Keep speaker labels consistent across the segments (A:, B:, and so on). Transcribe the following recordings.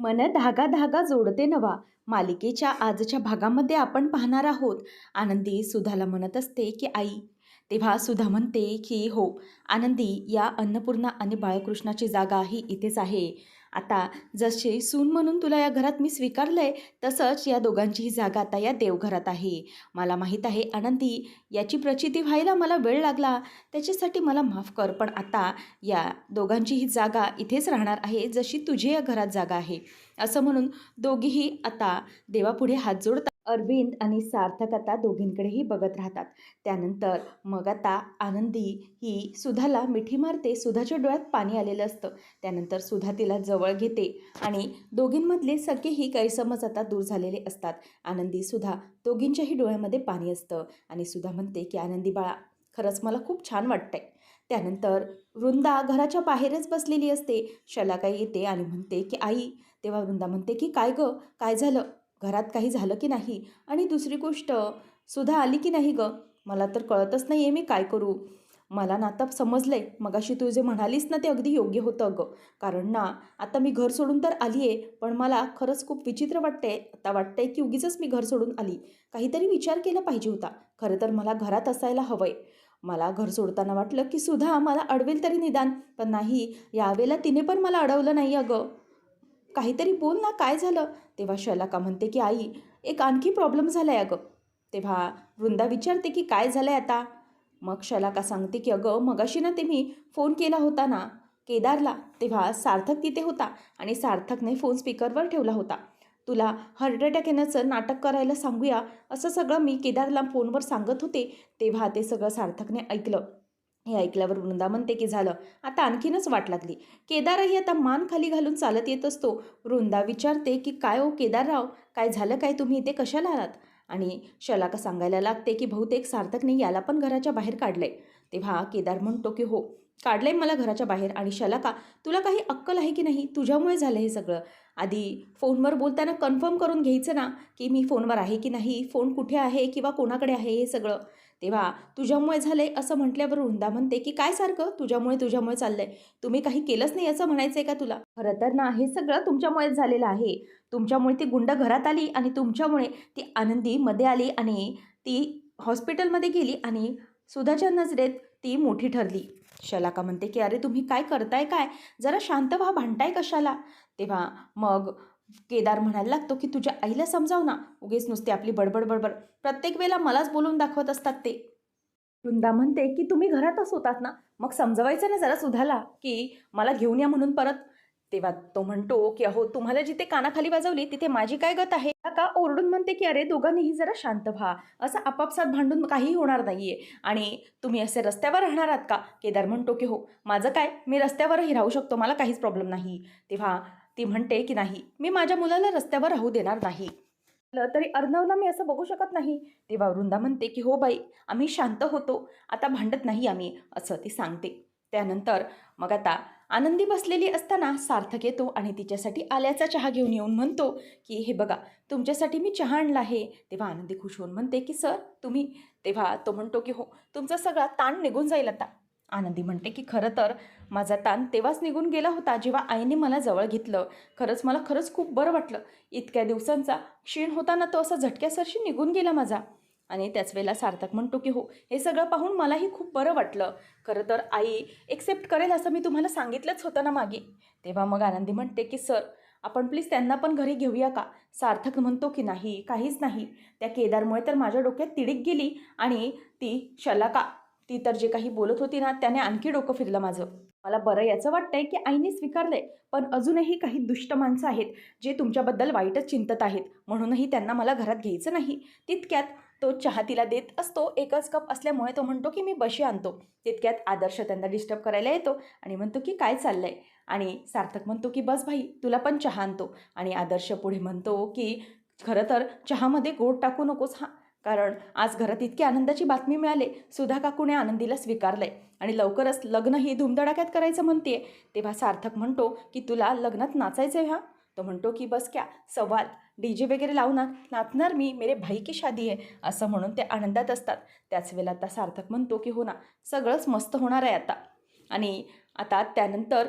A: मन धागा धागा जोडते नवा. मालिकेच्या आजच्या भागामध्ये आपण पाहणार आहोत. आनंदी सुधाला म्हणत असते की आई. तेव्हा सुधा म्हणते की हो. आनंदी या अन्नपूर्णा आणि बाळकृष्णाची जागा ही इथेच आहे. आता जशी सून म्हणून तुला या घरात मी स्वीकारलं आहे तसंच या दोघांचीही जागा आता या देवघरात आहे. मला माहीत आहे आनंदी याची प्रचिती व्हायला मला वेळ लागला. त्याच्यासाठी मला माफ कर पण आता या दोघांचीही जागा इथेच राहणार आहे जशी तुझी या घरात जागा आहे. असं म्हणून दोघीही आता देवापुढे हात जोडतात अरविंद आणि सार्थक आता दोघींकडेही बघत राहतात. त्यानंतर मग आता आनंदी ही सुधाला मिठी मारते. सुधाच्या डोळ्यात पाणी आलेलं असतं. त्यानंतर सुधा तिला जवळ घेते आणि दोघींमधले सगळेही गैरसमज आता दूर झालेले असतात. आनंदी सुधा दोघींच्याही डोळ्यामध्ये पाणी असतं आणि सुधा म्हणते की आनंदी बाळा खरंच मला खूप छान वाटतंय. त्यानंतर वृंदा घराच्या बाहेरच बसलेली असते. शलाकाई येते आणि म्हणते की आई. तेव्हा वृंदा म्हणते की काय गं? काय झालं? घरात काही झालं की नाही? आणि दुसरी गोष्ट सुद्धा आली की नाही गं? मला तर कळतच नाही आहे मी काय करू. मला ना आता समजलं आहे मगाशी तू जे म्हणालीस ना ते अगदी योग्य होतं अगं कारण ना आता मी घर सोडून तर आली आहे पण मला खरंच खूप विचित्र वाटतंय आता वाटतंय की उगीच मी घर सोडून आली. काहीतरी विचार केला पाहिजे होता. खरं तर मला घरात असायला हवं आहे मला घर सोडताना वाटलं की सुद्धा मला अडवेल तरी निदान पण नाही यावेळेला तिने पण मला अडवलं नाही अगं काहीतरी बोल ना काय झालं? तेव्हा शलाका म्हणते की आई एक आणखी प्रॉब्लेम झाला आहे अगं. तेव्हा वृंदा विचारते की काय झालं आहे आता? मग शलाका सांगते की अगं मगाशी ना ते मी फोन केला होता ना केदारला. तेव्हा सार्थक तिथे होता आणि सार्थकने फोन स्पीकरवर ठेवला होता. तुला हार्ट अटॅक येण्याचं नाटक करायला सांगूया. असं सगळं मी केदारला फोनवर सांगत होते. तेव्हा ते सगळं सार्थकने ऐकलं. हे ऐकल्यावर वृंदा म्हणते की झालं. आता आणखीनच वाट लागली. केदारही आता मान खाली घालून चालत येत असतो. वृंदा विचारते की काय ओ केदारराव? काय झालं काय? तुम्ही इथे कशाला आलात? आणि शलाका सांगायला लागते की बहुतेक सार्थकने याला पण घराच्या बाहेर काढलंय. तेव्हा केदार म्हणतो की हो. काढलंय मला घराच्या बाहेर. आणि शलाका तुला काही अक्कल आहे की नाही? तुझ्यामुळे झालं हे सगळं. आधी फोनवर बोलताना कन्फर्म करून घ्यायचं ना की मी फोनवर आहे की नाही? फोन कुठे आहे किंवा कोणाकडे आहे हे सगळं? तेव्हा तुझ्यामुळे झालं आहे असं म्हटल्यावर वृंदा म्हणते की काय सारखं? तुझ्यामुळे तुझ्यामुळे चाललं आहे तुम्ही काही केलंच नाही असं म्हणायचं आहे का तुला? खरं तर ना हे सगळं तुमच्यामुळेच झालेलं आहे. तुमच्यामुळे ती गुंड घरात आली आणि तुमच्यामुळे ती आनंदी मध्ये आली आणि ती हॉस्पिटलमध्ये गेली आणि सुधाच्या नजरेत ती मोठी ठरली. शलाका म्हणते की अरे तुम्ही काय करताय काय? जरा शांत व्हा भांडताय कशाला? तेव्हा मग केदार म्हणायला लागतो की तुझ्या आईला समजाव ना. उगेच नुसते आपली बडबड बडबड. प्रत्येक वेळेला मलाच बोलून दाखवत असतात ते. वृंदा म्हणते की तुम्ही घरातच होतात ना. मग समजवायचं ना जरा सुधाला की मला घेऊन या म्हणून परत. तेव्हा तो म्हणतो की अहो तुम्हाला जिथे कानाखाली वाजवली तिथे माझी काय गत आहे? का ओरडून म्हणते की अरे दोघांनीही जरा शांत व्हा. असं आपापसात भांडून काहीही होणार नाही आहे आणि तुम्ही असे रस्त्यावर राहणार आहात का? केदार म्हणतो की हो. माझं काय? मी रस्त्यावरही राहू शकतो. मला काहीच प्रॉब्लेम नाही. तेव्हा ती म्हणते की नाही. मी माझ्या मुलाला रस्त्यावर राहू देणार नाही. तरी अर्णवला मी असं बघू शकत नाही. तेव्हा वृंदा म्हणते की हो बाई. आम्ही शांत होतो. आता भांडत नाही आम्ही असं ती सांगते. त्यानंतर मग आता आनंदी बसलेली असताना सार्थक येतो आणि तिच्यासाठी आल्याचा चहा घेऊन येऊन म्हणतो की हे बघा तुमच्यासाठी मी चहा आणला आहे. तेव्हा आनंदी खुश होऊन म्हणते की सर तुम्ही तेव्हा तो म्हणतो की हो तुमचा सगळा ताण निघून जाईल आता. आनंदी म्हणते की खरं तर माझा ताण तेव्हाच निघून गेला होता जेव्हा आईने मला जवळ घेतलं. खरंच मला खरंच खूप बरं वाटलं. इतक्या दिवसांचा क्षीण होता ना तो असा झटक्यासरशी निघून गेला माझा. आणि त्याच वेळेला सार्थक म्हणतो की हो हे सगळं पाहून मलाही खूप बरं वाटलं. खरं तर आई एक्सेप्ट करेल असं मी तुम्हाला सांगितलंच होतं ना मागे. तेव्हा मग आनंदी म्हणते की सर आपण प्लीज त्यांना पण घरी घेऊया का? सार्थक म्हणतो की नाही काहीच नाही. त्या केदारमुळे तर माझ्या डोक्यात तिडीक गेली आणि ती शलाका ती तर जे काही बोलत होती ना त्याने आणखी डोकं फिरलं माझं. मला बरं याचं वाटतंय की आईने स्वीकारलंय पण अजूनही काही दुष्ट माणसं आहेत जे तुमच्याबद्दल वाईटच चिंतत आहेत. म्हणूनही त्यांना मला घरात घ्यायचं नाही. तितक्यात तो चहा तिला देत असतो. एकच कप असल्यामुळे तो म्हणतो की मी बशी आणतो. तितक्यात आदर्श त्यांना डिस्टर्ब करायला येतो आणि म्हणतो की काय चाललंय? आणि सार्थक म्हणतो की बस भाई तुला पण चहा आणतो. आणि आदर्श पुढे म्हणतो की खरं तर चहामध्ये गोड टाकू नकोस हां. कारण आज घरात इतकी आनंदाची बातमी मिळाली. सुधा काकूने आनंदीला स्वीकारलंय. आणि लवकरच लग्नही धुमधडाक्यात करायचं म्हणते तेव्हा सार्थक म्हणतो की तुला लग्नात नाचायचं आहे हा. तो म्हणतो की बस क्या सवाल डी जे वगैरे लावणार नाचणार मी मेरे भाई की शादी आहे. असं म्हणून ते आनंदात असतात. त्याच वेळेला आता सार्थक म्हणतो की हो ना सगळंच मस्त होणार आहे आता. आणि आता त्यानंतर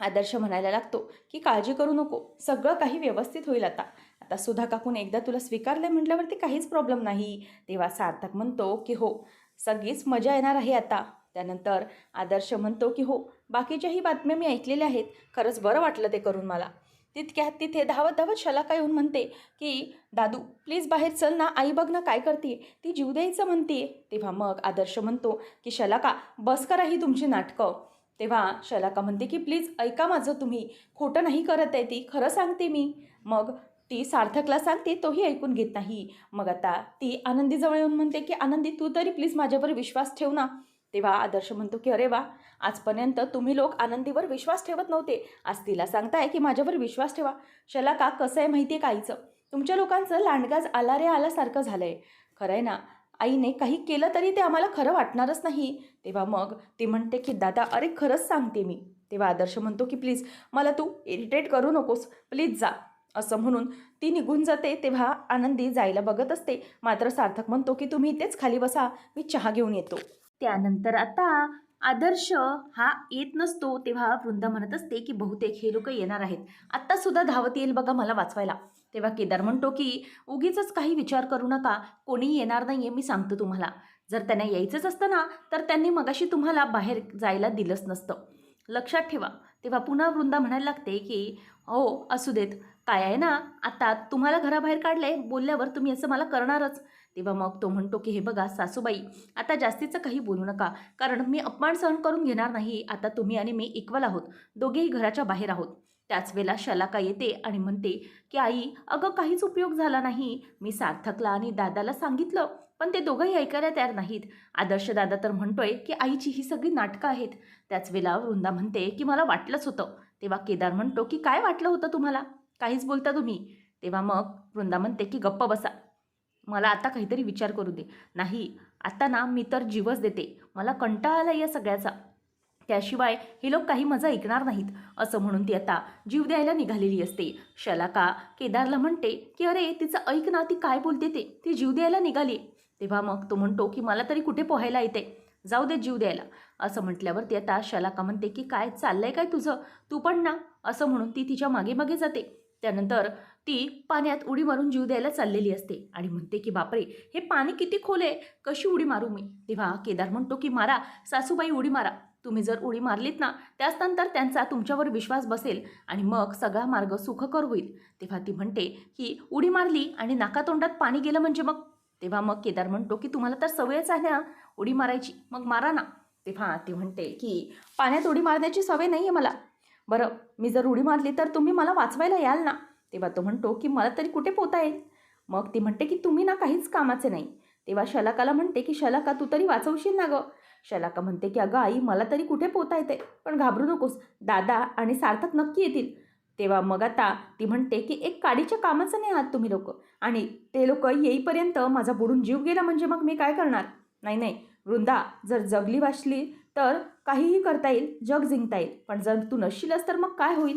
A: आदर्श म्हणायला लागतो की काळजी करू नको सगळं काही व्यवस्थित होईल आता. आता सुधा काकून एकदा तुला स्वीकारलं म्हटल्यावरती काहीच प्रॉब्लेम नाही. तेव्हा सार्थक म्हणतो की हो सगळीच मजा येणार आहे आता. त्यानंतर आदर्श म्हणतो की हो बाकीच्याही बातम्या मी ऐकलेल्या आहेत. खरंच बरं वाटलं ते करून मला. तितक्यात तिथे धावत धावत शलाका येऊन म्हणते की दादू प्लीज बाहेर चल ना आई बघ ना काय करते ती जीव द्यायचं म्हणते तेव्हा मग आदर्श म्हणतो की शलाका बस करा ही तुमची नाटकं. तेव्हा शलाका म्हणते की प्लीज ऐका माझं तुम्ही. खोटं नाही करत आहे ती खरं सांगते मी. मग ती सार्थकला सांगते तोही ऐकून घेत नाही. मग आता ती आनंदीजवळ येऊन म्हणते की आनंदी तू तरी प्लीज माझ्यावर विश्वास ठेव ना. तेव्हा आदर्श म्हणतो की अरे वा आजपर्यंत तुम्ही लोक आनंदीवर विश्वास ठेवत नव्हते. आज तिला सांगताय की माझ्यावर विश्वास ठेवा. शला का कसं आहे माहिती आहे काहीचं तुमच्या लोकांचं लांडगाज आला रे आल्यासारखं झालं आहे खरं आहे ना आईने काही केलं तरी ते आम्हाला खरं वाटणारच नाही. तेव्हा मग ती म्हणते की दादा अरे खरंच सांगते मी. तेव्हा आदर्श म्हणतो की प्लीज मला तू इरिटेट करू नकोस. प्लीज जा. असं म्हणून ती निघून जाते. तेव्हा आनंदी जायला बघत असते. मात्र सार्थक म्हणतो की तुम्ही इथेच खाली बसा. मी चहा घेऊन येतो. त्यानंतर आता आदर्श हा येत नसतो तेव्हा वृंदा म्हणत असते की बहुतेक हे लोक येणार आहेत. आत्ता सुद्धा धावत येईल बघा मला वाचवायला. तेव्हा केदार म्हणतो की उगीच काही विचार करू नका. कोणी येणार नाही आहे मी सांगतो तुम्हाला. जर त्यांना यायचंच असतं ना तर त्यांनी मगाशी तुम्हाला बाहेर जायला दिलंच नसतं. लक्षात ठेवा. तेव्हा पुन्हा वृंदा म्हणायला लागते की हो असू देत. काय आहे ना आता तुम्हाला घराबाहेर काढले बोलल्यावर तुम्ही असं मला करणारच. तेव्हा मग तो म्हणतो की हे बघा सासूबाई आता जास्तीचं काही बोलू नका कारण मी अपमान सहन करून घेणार नाही. आता तुम्ही आणि मी इक्वल आहोत. दोघेही घराच्या बाहेर आहोत. त्याच वेळेला शलाका येते आणि म्हणते की आई अगं काहीच उपयोग झाला नाही. मी सार्थकला आणि दादाला सांगितलं पण ते दोघंही ऐकायला तयार नाहीत. आदर्श दादा तर म्हणतोय की आईची ही सगळी नाटकं आहेत. त्याच वेळेला वृंदा म्हणते की मला वाटलंच होतं. तेव्हा केदार म्हणतो की काय वाटलं होतं तुम्हाला? काहीच बोलता तुम्ही. तेव्हा मग वृंदा म्हणते की गप्प बसा. मला आता काहीतरी विचार करू दे. नाही आता ना मी तर जीवच देते. मला कंटाळा आला या सगळ्याचा. त्याशिवाय हे लोक काही मजा ऐकणार नाहीत असं म्हणून ती आता जीव द्यायला निघालेली असते. शलाका केदारला म्हणते की अरे तिचं ऐक ना ती काय बोलते ते. ती जीव द्यायला निघाली. तेव्हा मग तो म्हणतो की मला तरी कुठे पोहायला येते. जाऊ दे जीव द्यायला. असं म्हटल्यावर ती आता शलाका म्हणते की काय चाललंय काय तुझं? तू पण ना. असं म्हणून ती तिच्यामागे मागे जाते. त्यानंतर ती पाण्यात उडी मारून जीव द्यायला चाललेली असते आणि म्हणते की बापरे हे पाणी किती खोल आहे? कशी उडी मारू मी? तेव्हा केदार म्हणतो की मारा सासूबाई उडी मारा. तुम्ही जर उडी मारलीत ना त्याच नंतर त्यांचा तुमच्यावर विश्वास बसेल आणि मग सगळा मार्ग सुखकर होईल. तेव्हा ती म्हणते की उडी मारली आणि नाकातोंडात पाणी गेलं म्हणजे मग? तेव्हा मग केदार म्हणतो की तुम्हाला तर सवयच आहे ना उडी मारायची. मग मारा ना. तेव्हा ती म्हणते की पाण्यात उडी मारण्याची सवय नाही आहे मला. बरं मी जर उडी मारली तर तुम्ही मला वाचवायला याल ना? तेव्हा तो म्हणतो की मला तरी कुठे पोता येईल? मग ती म्हणते की तुम्ही ना काहीच कामाचे नाही. तेव्हा शलाकाला म्हणते की शलाका तू तरी वाचवशील ना गं. शलाका म्हणते की अगं आई मला तरी कुठे पोता येते पण घाबरू नकोस दादा आणि सार्थक नक्की येतील. तेव्हा मग आता ती म्हणते की एक काडीच्या कामाचं नाही आहात तुम्ही लोक. आणि ते लोक येईपर्यंत माझा बुडून जीव गेला म्हणजे मग मी काय करणार? नाही नाही वृंदा जर जगली वाचली तर काहीही करता येईल जग जिंकता येईल. पण जर तू नसशीलच तर मग काय होईल?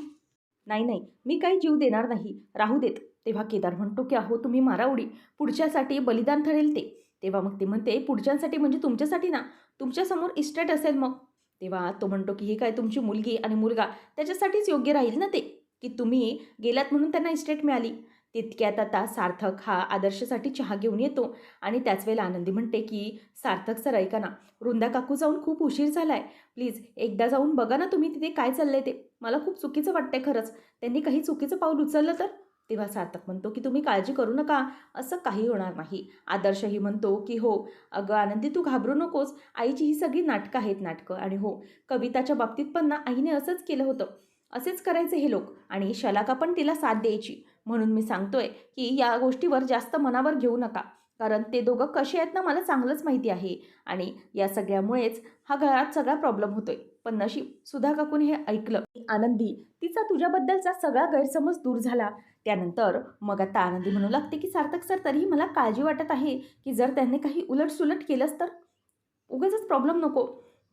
A: नाही नाही. मी काही जीव देणार नाही. राहू देत. तेव्हा केदार म्हणतो की अहो तुम्ही मारा उडी. पुढच्यासाठी बलिदान ठरेल ते. तेव्हा मग ते म्हणते पुढच्यांसाठी म्हणजे तुमच्यासाठी ना. तुमच्यासमोर इस्टेट असेल मग. तेव्हा तो म्हणतो की ही काय तुमची मुलगी आणि मुलगा त्याच्यासाठीच योग्य राहील ना ते? की तुम्ही गेलात म्हणून त्यांना इस्टेट मिळाली? तितक्यात आता सार्थक हा आदर्शसाठी चहा घेऊन येतो आणि त्याच वेळेला आनंदी म्हणते की सार्थक सर ऐका ना वृंदा काकू जाऊन खूप उशीर झाला आहे प्लीज एकदा जाऊन बघा ना तुम्ही तिथे काय चाललंय ते. मला खूप चुकीचं वाटतंय खरंच. त्यांनी काही चुकीचं पाऊल उचललं तर? तेव्हा सार्थक म्हणतो की तुम्ही काळजी करू नका. असं काही होणार नाही. आदर्शही म्हणतो की हो अगं आनंदी तू घाबरू नकोस. आईची ही सगळी नाटकं आहेत नाटकं आणि हो कविताच्या बाबतीत पण ना आईने असंच केलं होतं. असेच करायचे हे लोक आणि शलाका पण तिला साथ द्यायची. म्हणून मी सांगतोय की या गोष्टीवर जास्त मनावर घेऊ नका. कारण ते दोघं कसे आहेत ना मला चांगलंच माहिती आहे. आणि या सगळ्यामुळेच हा घरात सगळा प्रॉब्लेम होतोय. पण नशीब सुधा काकून हे ऐकलं. आनंदी तिचा तुझ्याबद्दलचा सगळा गैरसमज दूर झाला. त्यानंतर मग आता आनंदी म्हणू लागते की सार्थक सर तरीही मला काळजी वाटत आहे की जर त्यांनी काही उलटसुलट केलंच तर उगाचच प्रॉब्लेम नको.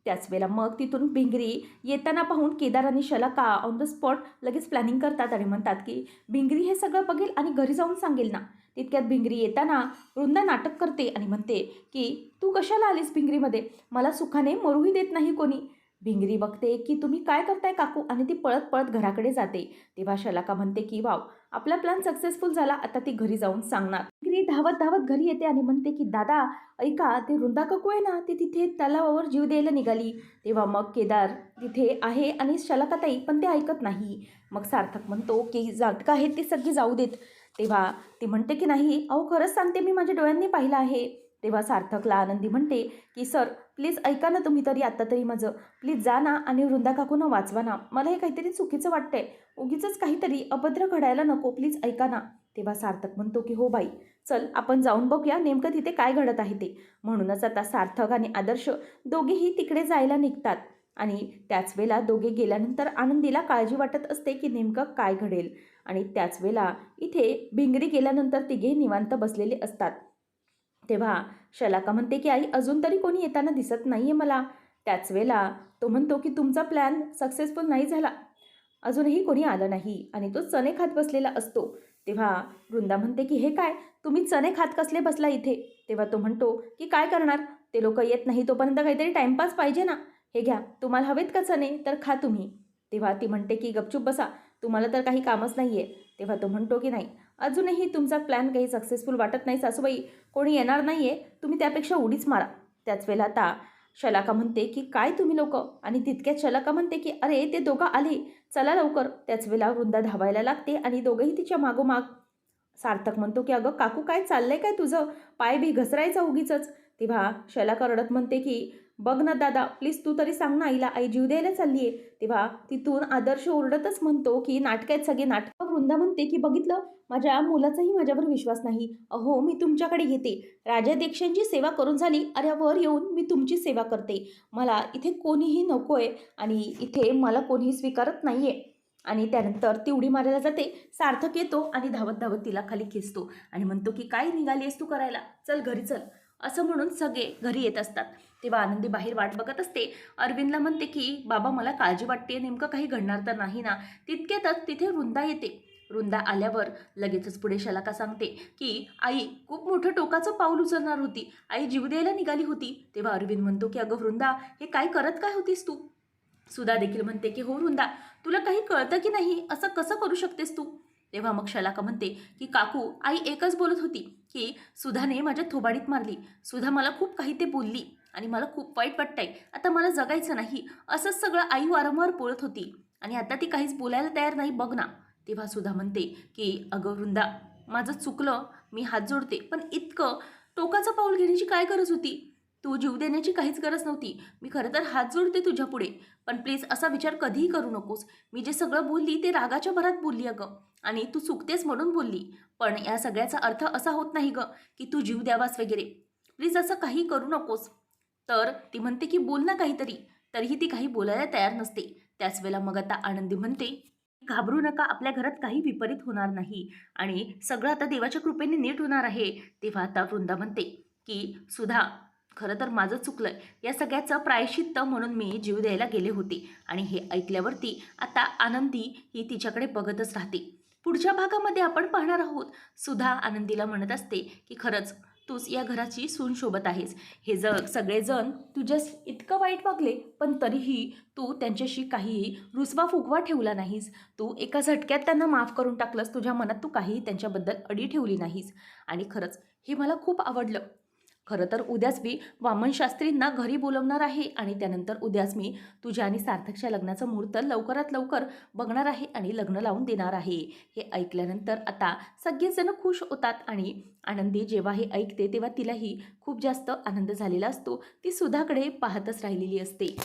A: त्याच वेळेला मग तिथून भिंगरी येताना पाहून केदार आणि शलाका ऑन द स्पॉट लगेच प्लॅनिंग करतात आणि म्हणतात की भिंगरी हे सगळं बघेल आणि घरी जाऊन सांगेल ना. तितक्यात भिंगरी येताना वृंदा नाटक करते आणि म्हणते की तू कशाला आलीस भिंगरीमध्ये? मला सुखाने मरूही देत नाही कोणी. भिंगरी बघते की तुम्ही काय करताय काकू? आणि ती पळत पळत घराकडे जाते. तेव्हा शलाका म्हणते की वाव आपला प्लॅन सक्सेसफुल झाला. आता ती घरी जाऊन सांगणार. भिंगरी धावत धावत घरी येते आणि म्हणते की दादा ऐका ते वृंदा काकू आहे ना ती तिथे तलावावर जीव द्यायला निघाली. तेव्हा मग केदार तिथे आहे आणि शलाकाताई पण ते ऐकत नाही. मग सार्थक म्हणतो की जातकं आहेत ते सगळी जाऊ देत. तेव्हा ती म्हणते की नाही अहो खरंच सांगते मी माझ्या डोळ्यांनी पाहिलं आहे. तेव्हा सार्थकला आनंदी म्हणते की सर प्लीज ऐका ना तुम्ही तरी आत्ता तरी माझं. प्लीज जा ना आणि वृंदा काकूंना वाचवा ना. मला हे काहीतरी चुकीचं वाटतंय. उगीच काहीतरी अभद्र घडायला नको. प्लीज ऐका ना. तेव्हा सार्थक म्हणतो की हो बाई. चल आपण जाऊन बघूया नेमकं तिथे काय घडत आहे ते. म्हणूनच आता सार्थक आणि आदर्श दोघेही तिकडे जायला निघतात. आणि त्याच वेळेला दोघे गेल्यानंतर आनंदीला काळजी वाटत असते की नेमकं काय घडेल. आणि त्याच वेळेला इथे भिंगरी गेल्यानंतर तिघे निवांत बसलेले असतात. तेव्हा शलाका म्हणते की आई अजून तरी कोणी येताना दिसत नाही आहे मला. त्याच वेळेला तो म्हणतो की तुमचा प्लॅन सक्सेसफुल नाही झाला. अजूनही कोणी आलं नाही आणि तो चणे खात बसलेला असतो. तेव्हा वृंदा म्हणते की हे काय? तुम्ही चणे खात कसले बसला इथे? तेव्हा तो म्हणतो की काय करणार? ते लोक येत नाही तोपर्यंत काहीतरी टाईमपास पाहिजे ना. हे घ्या तुम्हाला हवेत का चणे? तर खा तुम्ही. तेव्हा ती म्हणते की गपचूप बसा. तुम्हाला तर काही कामच नाही आहे तेव्हा तो म्हणतो की नाही अजूनही तुमचा प्लॅन काही सक्सेसफुल वाटत नाही सासूबाई. कोणी येणार नाही आहे तुम्ही त्यापेक्षा उडीच मारा. त्याच वेळेला आता शलाका म्हणते की काय तुम्ही लोक? आणि तितक्यात शलाका म्हणते की अरे ते दोघं आले. चला लवकर. त्याच वेळेला वृंदा धावायला लागते आणि दोघंही तिच्या मागोमाग. सार्थक म्हणतो की अगं काकू काय चाललंय काय तुझं? पाय बी घसरायचा उगीच तेव्हा शलाका रडत म्हणते की बघ ना दादा प्लीज तू तरी सांग ना आईला आई जीव द्यायला चालली आहे. तेव्हा तिथून आदर्श ओरडतच म्हणतो की नाटक आहेत सगळे नाटक. वृंदा म्हणते की बघितलं माझ्या मुलाचाही माझ्यावर विश्वास नाही. अहो मी तुमच्याकडे येते राजाध्यक्षांची सेवा करून झाली. अरे वर येऊन मी तुमची सेवा करते. मला इथे कोणीही नको आहे आणि इथे मला कोणीही स्वीकारत नाही आहे आणि त्यानंतर ती उडी मारायला जाते. सार्थक येतो आणि धावत धावत तिला खाली खेचतो आणि म्हणतो की काय निघाली आहेस तू करायला? चल घरी चल. असं म्हणून सगळे घरी येत असतात. तेव्हा आनंदी बाहेर वाट बघत असते. अरविंदला म्हणते की बाबा मला काळजी वाटते नेमकं काही घडणार तर नाही ना? तितक्यातच तिथे वृंदा येते. वृंदा आल्यावर लगेचच पुढे शलाका सांगते की आई खूप मोठं टोकाचं पाऊल उचलणार होती. आई जीव द्यायला निघाली होती. तेव्हा अरविंद म्हणतो की अगं वृंदा हे काय करत काय होतीस तू? सुधा देखील म्हणते की हो वृंदा तुला काही कळतं की नाही? असं कसं करू शकतेस तू? तेव्हा मग शलाका म्हणते की काकू आई एकच बोलत होती की सुधाने माझ्या थोबाडीत मारली. सुधा मला खूप काही ते बोलली. आणि मला खूप वाईट वाटतंय. आता मला जगायचं नाही. असंच सगळं आई वारंवार बोलत होती. आणि आता ती काहीच बोलायला तयार नाही बघ ना. तेव्हा सुद्धा म्हणते की अगं वृंदा माझं चुकलं मी हात जोडते. पण इतकं टोकाचं पाऊल घेण्याची काय गरज होती? तू जीव देण्याची काहीच गरज नव्हती. मी खरं तर हात जोडते तुझ्या पुढे पण प्लीज असा विचार कधीही करू नकोस. मी जे सगळं बोलली ते रागाच्या भरात बोलली अगं. आणि तू चुकतेस म्हणून बोलली. पण या सगळ्याचा अर्थ असा होत नाही गं की तू जीव द्यावास वगैरे. प्लीज असं काही करू नकोस. तर ती म्हणते की बोल ना काहीतरी. तरीही ती काही बोलायला तयार नसते. त्याच वेळेला मग आता आनंदी म्हणते घाबरू नका आपल्या घरात काही विपरीत होणार नाही आणि सगळं आता देवाच्या कृपेने नीट होणार आहे. तेव्हा आता वृंदा म्हणते की सुधा खरं तर माझं चुकलं या सगळ्याचं प्रायश्चित्त म्हणून मी जीव द्यायला गेले होते आणि हे ऐकल्यावरती आता आनंदी ही तिच्याकडे बघतच राहते. पुढच्या भागामध्ये आपण पाहणार आहोत. सुधा आनंदीला म्हणत असते की खरंच तूच या घराची सून शोभत आहेस. हे जग सगळेजण तुझ्यास इतकं वाईट वागले पण तरीही तू त्यांच्याशी काही रुसवा फुगवा ठेवला नाहीस. तू एका झटक्यात त्यांना माफ करून टाकलंस. तुझ्या मनात तू काहीही त्यांच्याबद्दल अडी ठेवली नाहीस. आणि खरंच हे मला खूप आवडलं. खरं तर उद्याच मी वामनशास्त्रींना घरी बोलवणार आहे आणि त्यानंतर उद्याच मी तुझ्या आणि सार्थकच्या लग्नाचं मुहूर्त लवकरात लवकर बघणार आहे आणि लग्न लावून देणार आहे. हे ऐकल्यानंतर आता सगळेजण खुश होतात आणि आनंदी जेव्हा हे ऐकते तेव्हा तिलाही खूप जास्त आनंद झालेला असतो. ती सुधाकडे पाहतच राहिलेली असते.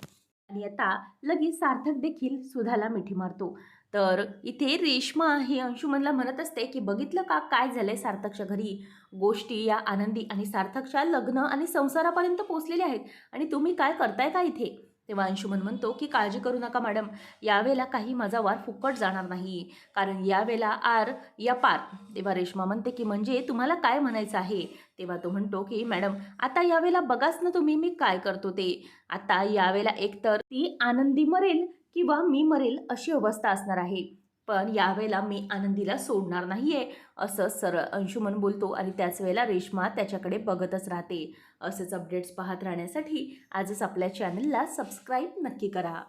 A: आणि आता लगेच सार्थक देखील सुधाला मिठी मारतो. तर इथे रेश्मा ही अंशुमनला म्हणत असते की बघितलं का काय झालंय सार्थकच्या घरी? गोष्टी या आनंदी आणि सार्थकच्या लग्न आणि संसारापर्यंत पोचलेल्या आहेत. आणि तुम्ही काय करताय का इथे? तेव्हा अंशुमन म्हणतो की काळजी करू नका मॅडम. यावेळेला काही माझा वार फुकट जाणार नाही. कारण यावेळेला आर या पार. तेव्हा रेश्मा म्हणते की म्हणजे तुम्हाला काय म्हणायचं आहे? तेव्हा तो म्हणतो की मॅडम आता यावेळेला बघाच ना तुम्ही मी काय करतो ते. आता यावेळेला एकतर ती आनंदी मरेल किंवा मी मरेल अशी अवस्था असणार आहे. पण यावेळेला मी आनंदीला सोडणार नाही आहे असं सरळ अंशुमन बोलतो आणि त्याच वेळेला रेश्मा त्याच्याकडे बघतच राहते. असेच अपडेट्स पाहत राहण्यासाठी आजच आपल्या चॅनलला सबस्क्राईब नक्की करा.